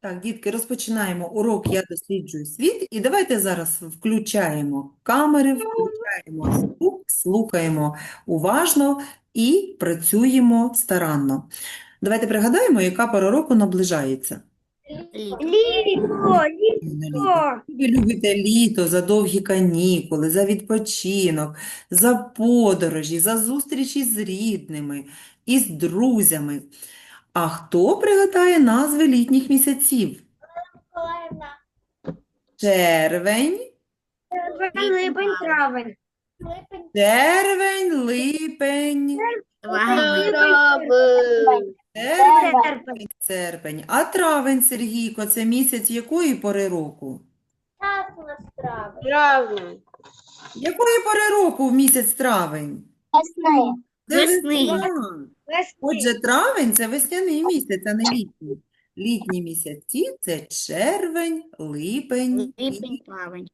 Так, дітки, розпочинаємо урок «Я досліджую світ». І давайте зараз включаємо камери, включаємо звук, слухаємо уважно і працюємо старанно. Давайте пригадаємо, яка пора року наближається. Літо. Літо. Ви любите літо за довгі канікули, за відпочинок, за подорожі, за зустрічі з рідними і з друзями. А хто пригадає назви літніх місяців? Червень, Липень, травень. червень, липень, Травень. серпень. А травень, Сергійко, це місяць якої пори року? Травень. Якої пори року в місяць травень? Це Весни. весна. Отже, травень – це весняний місяць, а не літній. Літні місяці – це червень, липень і Липень, травень.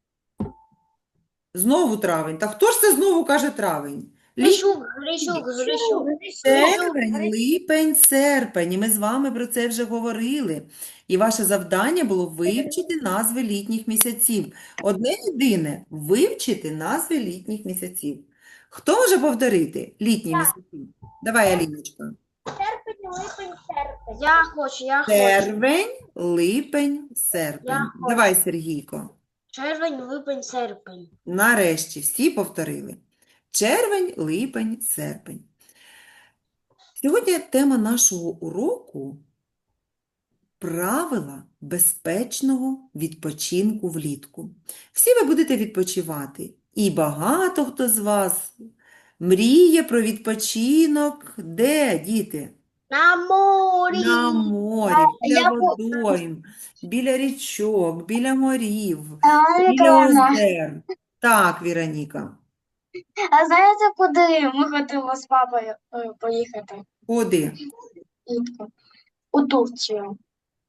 знову травень. Та хто ж це знову каже травень? Літній. Червень, липень, серпень. І ми з вами про це вже говорили. І ваше завдання було вивчити назви літніх місяців. Одне єдине – вивчити назви літніх місяців. Хто може повторити літні місяці? Давай, Аліночка. Я хочу, я хочу. Червень, липень, серпень. Я Давай, Сергійко. Червень, липень, серпень. Нарешті всі повторили. Червень, липень, серпень. Сьогодні тема нашого уроку – правила безпечного відпочинку влітку. Всі ви будете відпочивати, і багато хто з вас мріє про відпочинок. Де, діти? На морі. На морі, біля водойм, біля річок, біля морів, біля озер. Так, Віроніка. А знаєте, куди ми хотіли з папою е, поїхати? Куди? У Турцію.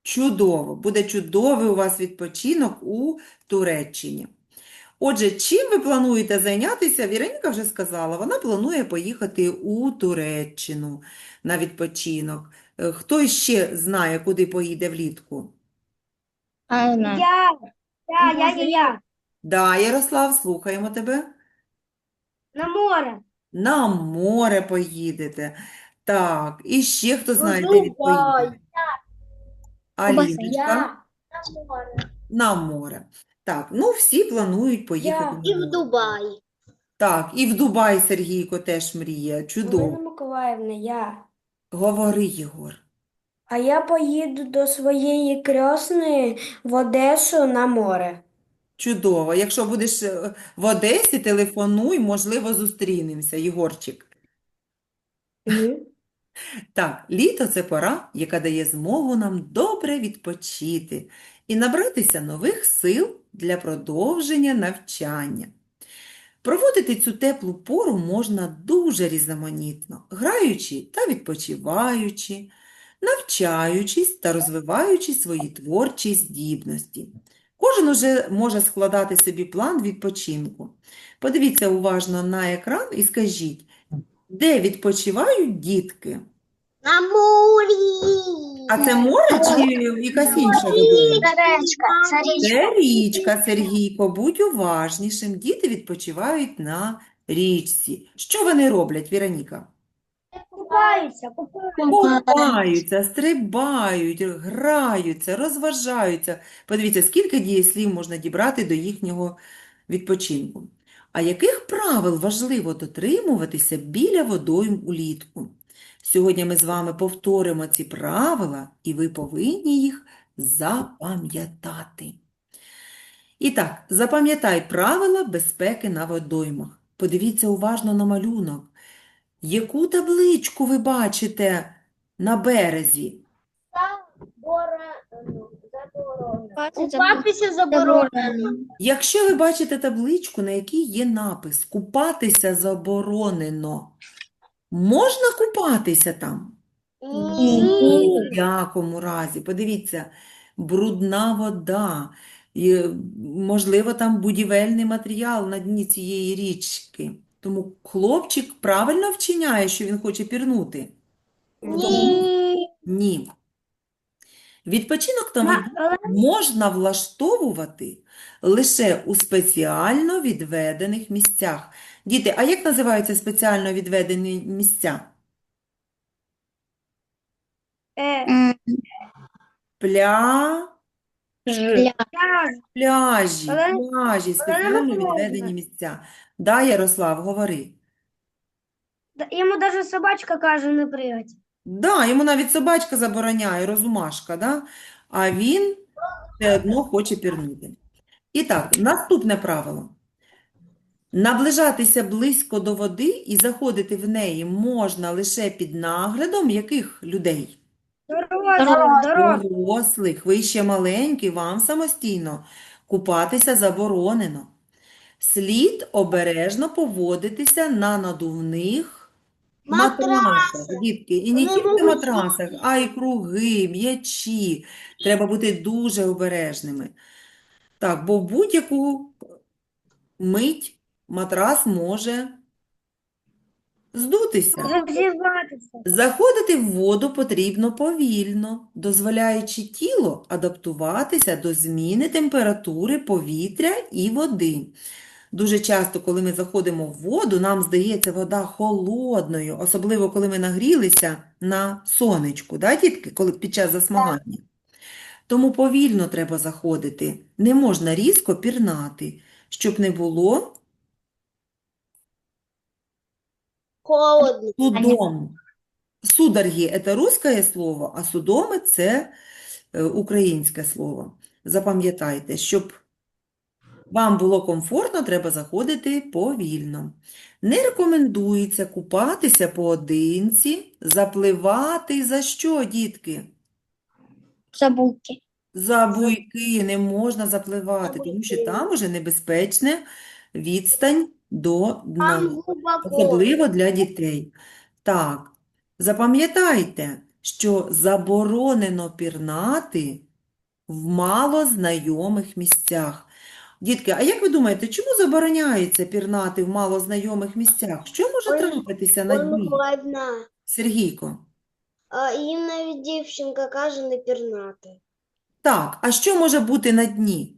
Чудово. Буде чудовий у вас відпочинок у Туреччині. Отже, чим ви плануєте зайнятися? Віроніка вже сказала, вона планує поїхати у Туреччину на відпочинок. Е, Хто ще знає, куди поїде влітку? Я, я, я, я, я. Да, Ярослав, слухаємо тебе. На море. На море поїдете. Так, і ще хто знає, де він поїде? Аліночка, Я. на море. Так, ну всі планують поїхати І в. Дубай. Так, і в Дубай Сергійко теж мріє. Чудово. Миколаївна, я. Говори, Єгор. А я поїду до своєї крісної в Одесу на море. Чудово. Якщо будеш е, в Одесі, телефонуй, можливо, зустрінемося, Єгорчик. Так, літо – це пора, яка дає змогу нам добре відпочити і набратися нових сил для продовження навчання. Проводити цю теплу пору можна дуже різноманітно, граючи та відпочиваючи, навчаючись та розвиваючи свої творчі здібності. Кожен уже може складати собі план відпочинку. Подивіться уважно на екран і скажіть, де відпочивають дітки? На морі. А це море чи якась інша водойма? Це річка, це річка. Це річка, Сергійко, будь уважнішим. Діти відпочивають на річці. Що вони роблять, Віроніка? Купаються, купаються. Купаються, стрибають, граються, розважаються. Подивіться, скільки дієслів можна дібрати до їхнього відпочинку. А яких правил важливо дотримуватися біля водойм улітку? Сьогодні ми з вами повторимо ці правила, і ви повинні їх запам'ятати. І так, запам'ятай правила безпеки на водоймах. Подивіться уважно на малюнок. Яку табличку ви бачите на березі? Купатися заборонено. Якщо ви бачите табличку, на якій є напис «Купатися заборонено», можна купатися там? Ні. В якому разі? Подивіться, брудна вода, і, можливо, там будівельний матеріал на дні цієї річки. Тому хлопчик правильно вчиняє, що він хоче пірнути. Ні. Ні. Відпочинок на але можна влаштовувати лише у спеціально відведених місцях. Діти, а як називаються спеціально відведені місця? е, Пля... пляж. Пляжі, Але- пляжі, спеціально відведені місця. Да, Ярослав, говори. Йому навіть собачка каже не пригать. Да, йому навіть собачка забороняє, розумашка, да? А він все одно хоче пірнути. І так, наступне правило. Наближатися близько до води і заходити в неї можна лише під наглядом яких людей? Дорослих. Ви ще маленькі, вам самостійно купатися заборонено. Слід обережно поводитися на надувних матрасах, дітки. І не тільки матрасах, а й круги, м'ячі. Треба бути дуже обережними. Так, бо в будь-яку мить матрас може здутися. Заходити в воду потрібно повільно, дозволяючи тілу адаптуватися до зміни температури повітря і води. Дуже часто, коли ми заходимо в воду, нам здається вода холодною, особливо коли ми нагрілися на сонечку, да, дітки, коли під час засмагання. Тому повільно треба заходити, не можна різко пірнати, щоб не було Холодно. Судом. Судорги – це русське слово, а судоми – це е, українське слово. Запам'ятайте, щоб вам було комфортно, треба заходити повільно. Не рекомендується купатися поодинці, запливати за що, дітки? Забуки. За буйки не можна запливати, тому що там уже небезпечна відстань до дна. Особливо для дітей. Так, запам'ятайте, що заборонено пірнати в малознайомих місцях. Дітки, а як ви думаєте, чому забороняється пірнати в малознайомих місцях? Що може трапитися на дні? холодна. Сергійко. А їм навіть дівчинка каже не пірнати. Так, а що може бути на дні?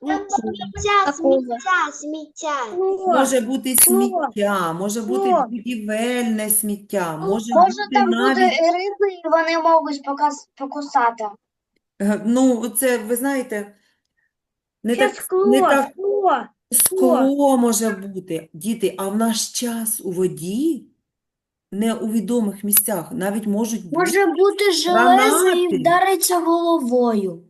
Сміття, сміття, сміття. Може бути сміття, може бути будівельне сміття, може Може бути там буде навіть риби, і вони можуть показ- покусати. Е, Ну, це, ви знаєте, не Ще так, скло, не так скло. скло може бути. Діти, а в наш час у воді, не у відомих місцях, навіть можуть бути Може бути железо і і вдариться головою.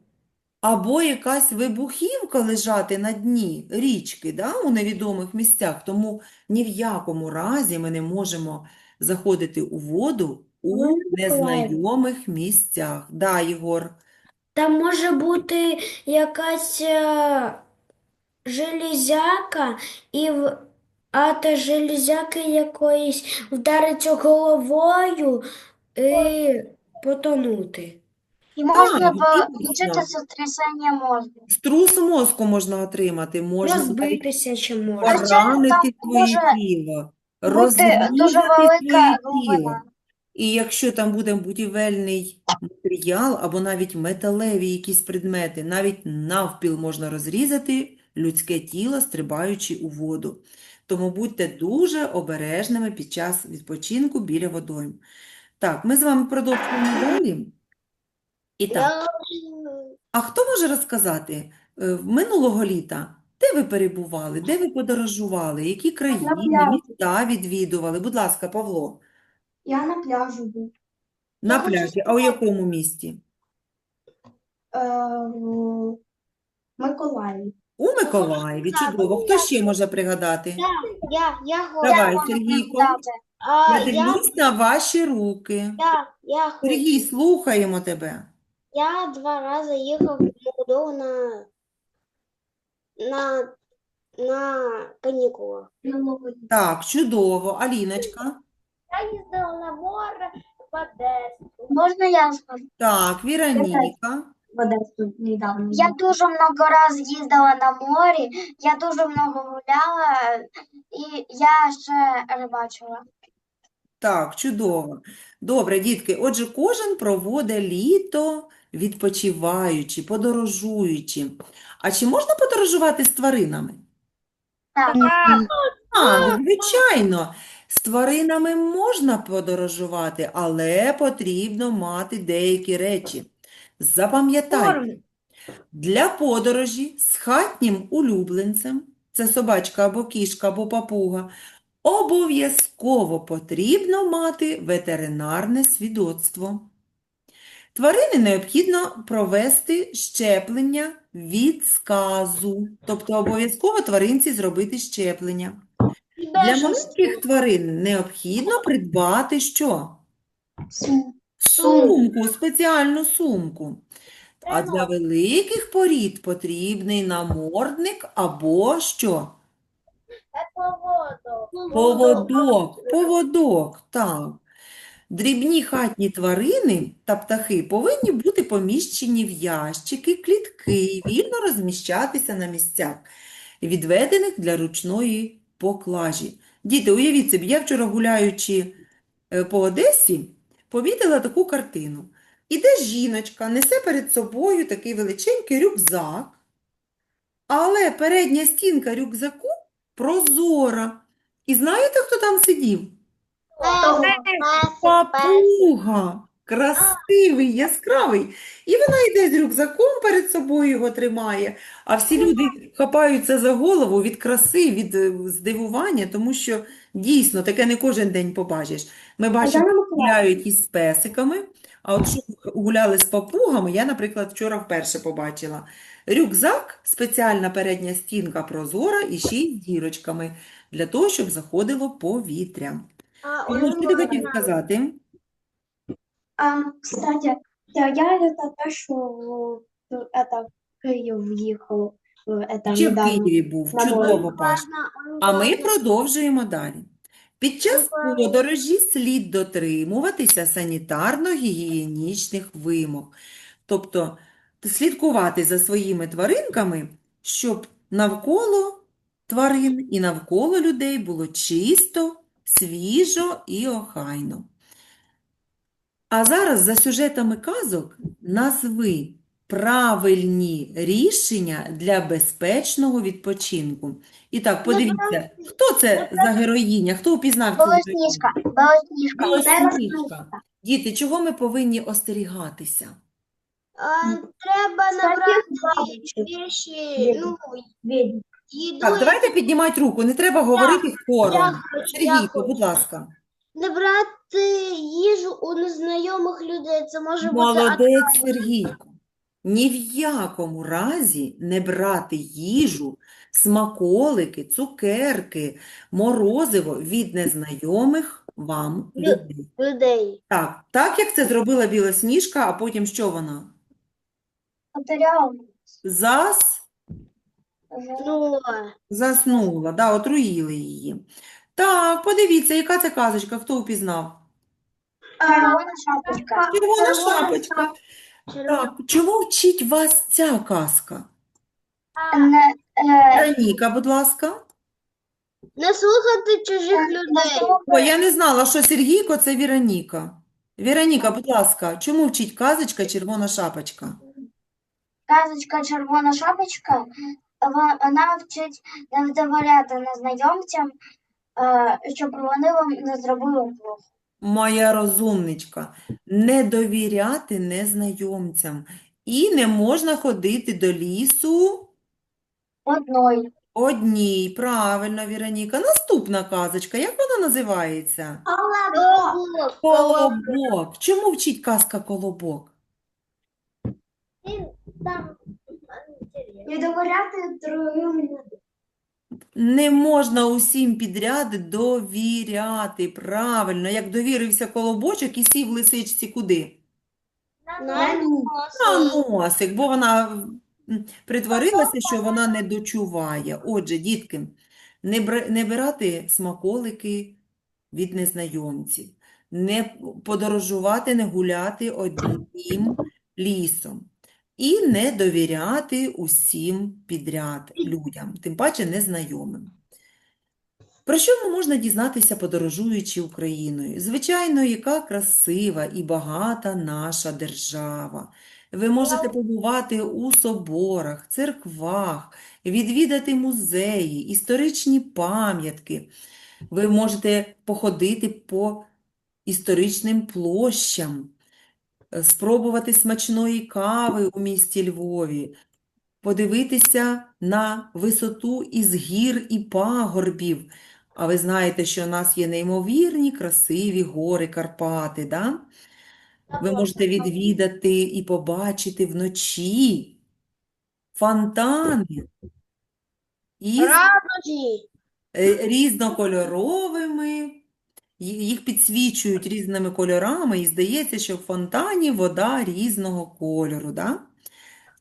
або якась вибухівка лежати на дні річки, да, у невідомих місцях. Тому ні в якому разі ми не можемо заходити у воду у Ну, незнайомих місцях. Да, Єгор? Там може бути якась е, железяка, і в... а та железяка якоїсь вдариться головою і потонути. І можна Так, отримати дійсно. сотрясення мозку. Струс мозку можна отримати, можна Розбитися ще А може. ще поранити там твоє може тіло, Бути дуже твоє велика тіло. глибина. І якщо там буде будівельний матеріал або навіть металеві якісь предмети, навіть навпіл можна розрізати людське тіло, стрибаючи у воду. Тому будьте дуже обережними під час відпочинку біля водойм. Так, ми з вами продовжуємо далі. І так, а хто може розказати, е, минулого літа, де ви перебували, де ви подорожували, які країни, міста відвідували? Будь ласка, Павло, Я на пляжу був. на Я хочу пляжі. А у якому місті? в Миколаїві. У Миколаєві. Чудово. Хто ще може пригадати? Я, я Давай. Сергійко. А, Я я, дивлюсь на ваші руки. я, я хочу. Сергій, слухаємо тебе. Я два рази їхав в Молдову на, на, на канікулах. Так, чудово. Аліночка. Я їздила на море в Одесу. Можна я скажу? Так, Віроніка. В Одесу недавно. Я дуже много раз їздила на морі, я дуже много гуляла, і я ще рибачила. Так, чудово. Добре, дітки. Отже, кожен проводить літо відпочиваючи, подорожуючи. А чи можна подорожувати з тваринами? Так. Так, звичайно, з тваринами можна подорожувати, але потрібно мати деякі речі. Запам'ятайте, для подорожі з хатнім улюбленцем, це собачка або кішка або папуга, обов'язково потрібно мати ветеринарне свідоцтво. Тварини необхідно провести щеплення від сказу, тобто обов'язково тваринці зробити щеплення. Для маленьких тварин необхідно придбати що? Сумку, спеціальну сумку. А для великих порід потрібний намордник або що? Поводок, поводок, так. Дрібні хатні тварини та птахи повинні бути поміщені в ящики, клітки і вільно розміщатися на місцях, відведених для ручної поклажі. Діти, уявіть собі, я вчора гуляючи е, по Одесі, помітила таку картину. Іде жіночка, несе перед собою такий величенький рюкзак, але передня стінка рюкзаку прозора. І знаєте, хто там сидів? Папуга, красивий, яскравий. І вона йде з рюкзаком перед собою його тримає, а всі люди хапаються за голову від краси, від е, здивування, тому що дійсно таке не кожен день побачиш. Ми бачимо, Тетяна гуляють із песиками, а от що гуляли з папугами, я, наприклад, вчора вперше побачила. Рюкзак, спеціальна передня стінка прозора і ще й з дірочками, для того, щоб заходило повітря. Що ти хотів сказати? А, кстати, я, я это то, что э, это в Киев въехал. э, Это Ще в недавно. Києві був, на море. чудово, Паш. А ми продовжуємо далі. Під час подорожі слід дотримуватися санітарно-гігієнічних вимог. Тобто слідкувати за своїми тваринками, щоб навколо тварин і навколо людей було чисто, свіжо і охайно. А зараз за сюжетами казок назви правильні рішення для безпечного відпочинку. І так, подивіться, хто це за героїня? Хто упізнав цю героїню? Белоснежка, Белоснежка, Білосніжка. Діти, чого ми повинні остерігатися? А, треба набрати вещи, ну, їду. Так, давайте піднімати руку, не треба говорити хором. Сергійко, будь ласка. Набрати їжу у незнайомих людей. Це може бути Молодець, Сергійко. Ні в якому разі не брати їжу, смаколики, цукерки, морозиво від незнайомих вам Лю- людей. людей. Так, так як це зробила Білосніжка, а потім що вона? Зас... Ну, Заснула, да, отруїли її. Так, подивіться, яка це казочка, хто упізнав? Червона шапочка. Червона шапочка. Так, чому вчить вас ця казка? Не, е, Вероніка, будь ласка. Не слухати чужих людей. О, я не знала, що Сергійко – це Віроніка. Віроніка, будь ласка, чому вчить казочка «Червона шапочка»? Казочка Червона шапочка, ва- вона вчить не вдоволяти незнайомцям, е, щоб вони вам не зробили плохо. Моя розумничка, не довіряти незнайомцям. І не можна ходити до лісу Одною. одній. Правильно, Віроніка. Наступна казочка, як вона називається? Колобок, Колобок. Чому вчить казка «Колобок»? Там Не довіряти другим людям. Не можна усім підряд довіряти. Правильно, як довірився колобочок і сів лисичці куди? на На носик, бо вона притворилася, що вона не дочуває. Отже, дітки, не, бра- не брати смаколики від незнайомців, не подорожувати, не гуляти одним лісом. І не довіряти усім підряд людям, тим паче незнайомим. Про що можна дізнатися, подорожуючи Україною? Звичайно, яка красива і багата наша держава. Ви можете побувати у соборах, церквах, відвідати музеї, історичні пам'ятки. Ви можете походити по історичним площам, спробувати смачної кави у місті Львові, подивитися на висоту із гір і пагорбів. А ви знаєте, що у нас є неймовірні красиві гори Карпати, да? Ви можете відвідати і побачити вночі фонтани із е, різнокольоровими, їх підсвічують різними кольорами, і здається, що в фонтані вода різного кольору. Да?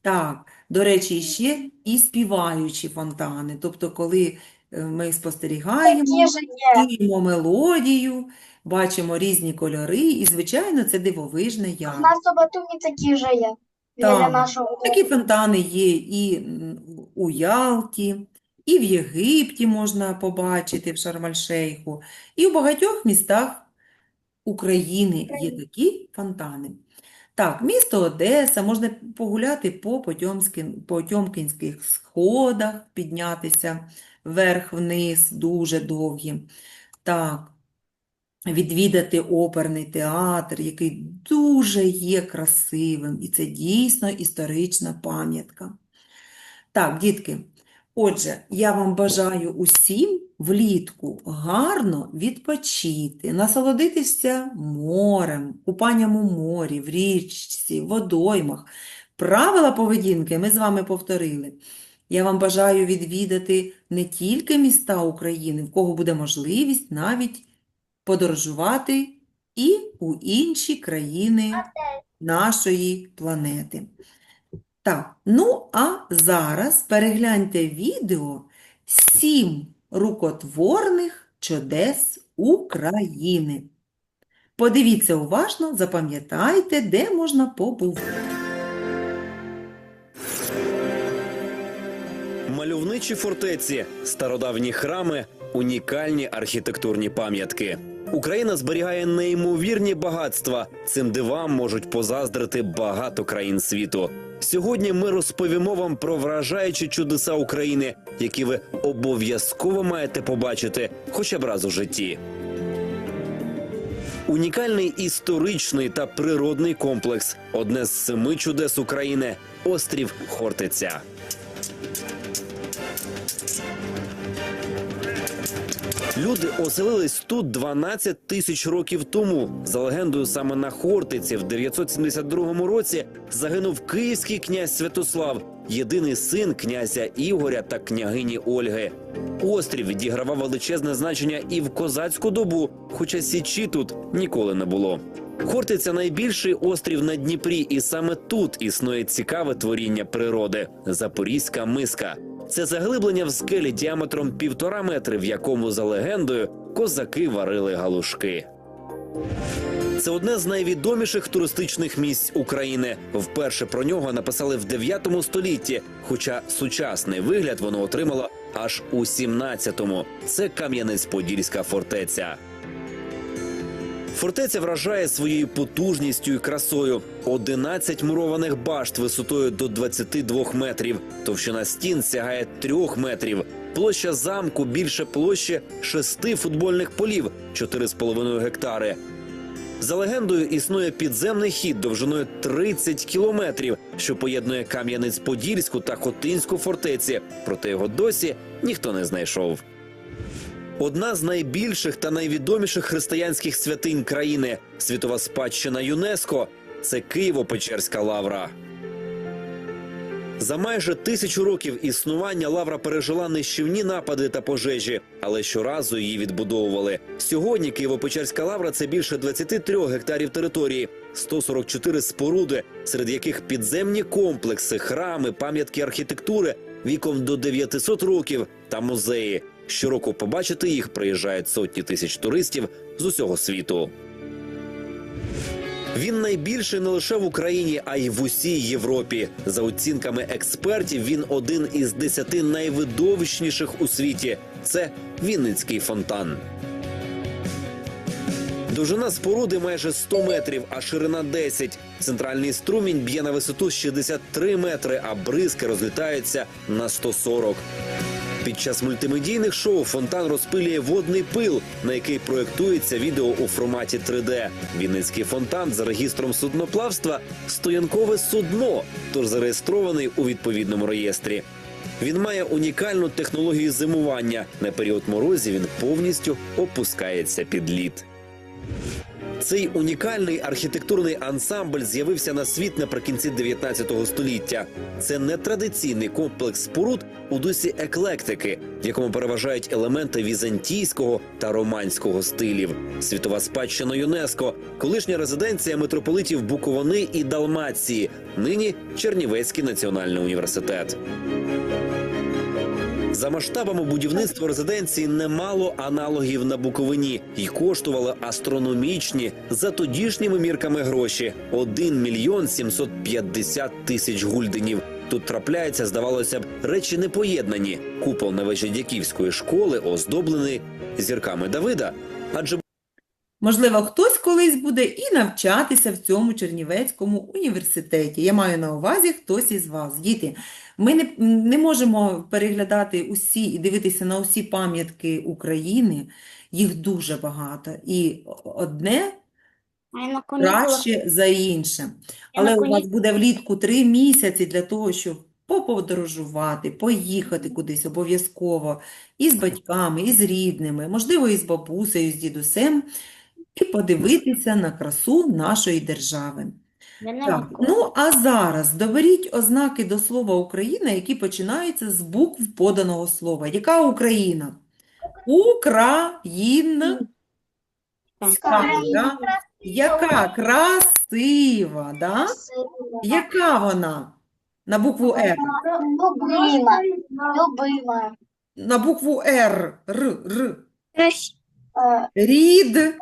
Так, до речі, ще і співаючі фонтани. Тобто, коли е, ми спостерігаємо, чуємо мелодію, бачимо різні кольори, і, звичайно, це дивовижне У нас у Батумі такі ж є. Біля Так, нашого Такі фонтани є і у Ялті, і в Єгипті можна побачити, в Шарм-ель-Шейху, і в багатьох містах України є такі фонтани. Так, місто Одеса, можна погуляти по Потьомкінських сходах, піднятися вверх-вниз, дуже довгі. Так, відвідати оперний театр, який дуже є красивим, і це дійсно історична пам'ятка. Так, дітки, отже, я вам бажаю усім влітку гарно відпочити, насолодитися морем, купанням у морі, в річці, в водоймах. Правила поведінки ми з вами повторили. Я вам бажаю відвідати не тільки міста України, в кого буде можливість навіть подорожувати і у інші країни нашої планети. Так, ну а зараз перегляньте відео «Сім рукотворних чудес України. Подивіться уважно, запам'ятайте, де можна побувати. Мальовничі фортеці, стародавні храми, унікальні архітектурні пам'ятки. Україна зберігає неймовірні багатства. Цим дивам можуть позаздрити багато країн світу. Сьогодні ми розповімо вам про вражаючі чудеса України, які ви обов'язково маєте побачити хоча б раз у житті. Унікальний історичний та природний комплекс одне з семи чудес України острів Хортиця. Люди оселились тут 12 тисяч років тому. За легендою, саме на Хортиці в 972 році загинув київський князь Святослав, єдиний син князя Ігоря та княгині Ольги. Острів відігравав величезне значення і в козацьку добу, хоча січі тут ніколи не було. Хортиця найбільший острів на Дніпрі, і саме тут існує цікаве творіння природи Запорізька миска. Це заглиблення в скелі діаметром півтора метри, в якому, за легендою, козаки варили галушки. Це одне з найвідоміших туристичних місць України. Вперше про нього написали в 9 столітті, хоча сучасний вигляд воно отримало аж у 17-му. Це Кам'янець-Подільська фортеця. Фортеця вражає своєю потужністю і красою. 11 мурованих башт висотою до 22 метрів. Товщина стін сягає 3 метрів. Площа замку більше площі шести футбольних полів 4,5 гектари. За легендою, існує підземний хід довжиною 30 кілометрів, що поєднує Кам'янець-Подільську та Хотинську фортеці. Проте його досі ніхто не знайшов. Одна з найбільших та найвідоміших християнських святинь країни світова спадщина ЮНЕСКО це Києво-Печерська лавра. За майже тисячу років існування лавра пережила нищівні напади та пожежі, але щоразу її відбудовували. Сьогодні Києво-Печерська лавра це більше 23 гектарів території, 144 споруди, серед яких підземні комплекси, храми, пам'ятки архітектури віком до 900 років та музеї. Щороку побачити їх приїжджають сотні тисяч туристів з усього світу. Він найбільший не лише в Україні, а й в усій Європі. За оцінками експертів, він один із десяти найвидовищніших у світі. Це Вінницький фонтан. Довжина споруди майже 100 метрів, а ширина 10. Центральний струмінь б'є на висоту 63 метри, а бризки розлітаються на 140. Під час мультимедійних шоу фонтан розпилює водний пил, на який проєктується відео у форматі 3D. Вінницький фонтан за регістром судноплавства стоянкове судно, тож зареєстрований у відповідному реєстрі. Він має унікальну технологію зимування. На період морозів він повністю опускається під лід. Цей унікальний архітектурний ансамбль з'явився на світ наприкінці 19 століття. Це нетрадиційний комплекс споруд у дусі еклектики, в якому переважають елементи візантійського та романського стилів. Світова спадщина ЮНЕСКО, колишня резиденція митрополитів Буковини і Далмації, нині Чернівецький національний університет. За масштабами будівництва резиденції немало аналогів на Буковині і коштували астрономічні за тодішніми мірками гроші 1 мільйон 750 тисяч гульденів. Тут трапляється, здавалося б, речі непоєднані. Купол на вежі Дяківської школи оздоблений зірками Давида. Адже Можливо, хтось колись буде і навчатися в цьому Чернівецькому університеті. Я маю на увазі хтось із вас. Діти, ми не, не можемо переглядати усі і дивитися на усі пам'ятки України. Їх дуже багато. І одне краще за інше. Але у вас буде влітку три місяці для того, щоб поподорожувати, поїхати кудись обов'язково і з батьками, і з рідними, можливо, і з бабусею, і з дідусем, і подивитися на красу нашої держави. Так, ну а зараз доберіть ознаки до слова Україна, які починаються з букв поданого слова. Яка Україна? Україна. да? Яка красива, да? Яка вона? На букву Р. Любима. Любима. На букву Р. Р. Р. Е, Рід.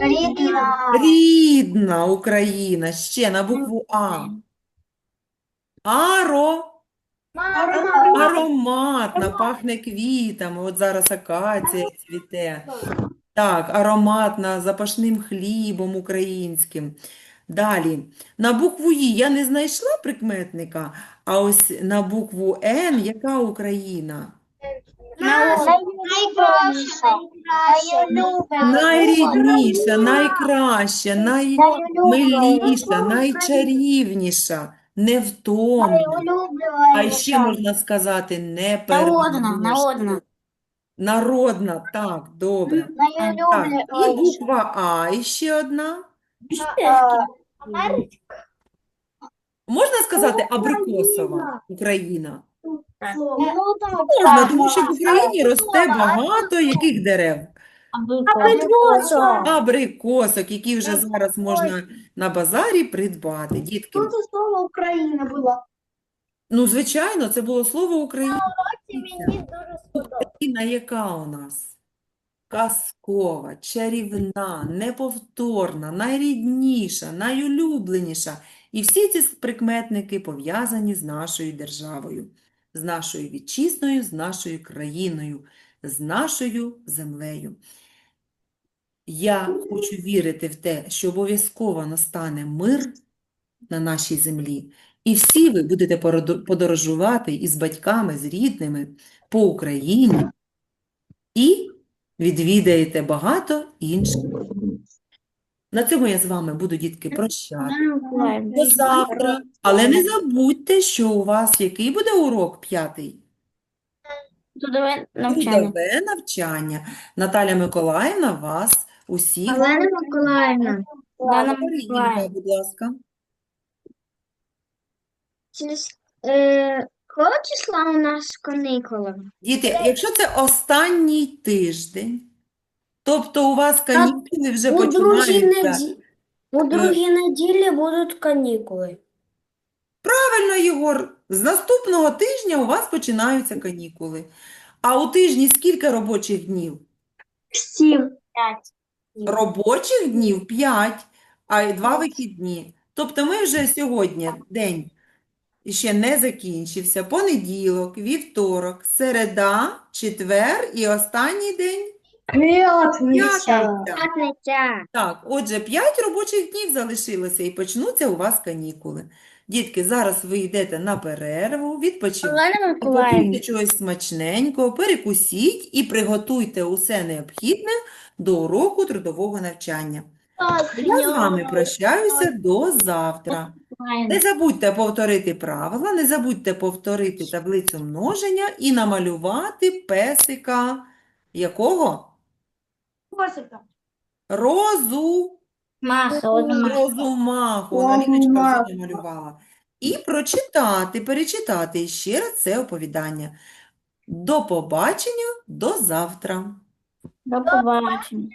Рідна. Рідна Україна. Ще на букву А. Аро. Ароматна, пахне квітами. От зараз акація цвіте. Так, ароматна, запашним хлібом українським. Далі. На букву І я не знайшла прикметника, а ось на букву Н яка Україна? Найкраща. Найрідніша, найкраща, наймиліша, найчарівніша, невтомна. А ще можна сказати непереможна. Народна, так, добре. Так, і буква А, і ще одна. Можна сказати абрикосова Україна? Можна, тому що в Україні росте багато яких дерев? Абрикосок, які вже зараз можна на базарі придбати. Дітки, Тут слово Україна було. ну, звичайно, це було слово Україна. Мені дуже. Україна яка у нас? Казкова, чарівна, неповторна, найрідніша, найулюбленіша. І всі ці прикметники пов'язані з нашою державою, з нашою вітчизною, з нашою країною, з нашою землею. Я хочу вірити в те, що обов'язково настане мир на нашій землі, і всі ви будете подорожувати із батьками, з рідними по Україні і відвідаєте багато інших. На цьому я з вами буду, дітки, прощати. До завтра. Але не забудьте, що у вас який буде урок п'ятий? Трудове навчання. Трудове навчання. Наталя Миколаївна вас усіх. Олена Миколаївна. Олена Миколаївна. будь ласка. Через е, кого числа у нас канікули? Діти, якщо це останній тиждень, тобто у вас канікули вже У другій починаються. у другій неділі будуть канікули. Правильно, Єгор, з наступного тижня у вас починаються канікули. А у тижні скільки робочих днів? Сім. Робочих днів 5, а й два вихідні. Тобто ми вже сьогодні день ще не закінчився. Понеділок, вівторок, середа, четвер і останній день п'ятниця. П'ятниця. Так, отже, 5 робочих днів залишилося і почнуться у вас канікули. Дітки, зараз ви йдете на перерву, відпочивайте, попийте чогось смачненького, перекусіть і приготуйте усе необхідне до уроку трудового навчання. Я з вами прощаюся до завтра. Не забудьте повторити правила, не забудьте повторити таблицю множення і намалювати песика якого? Розу. Розумаху. Розу, вже намалювала. І прочитати, перечитати ще раз це оповідання. До побачення, до завтра. До побачення.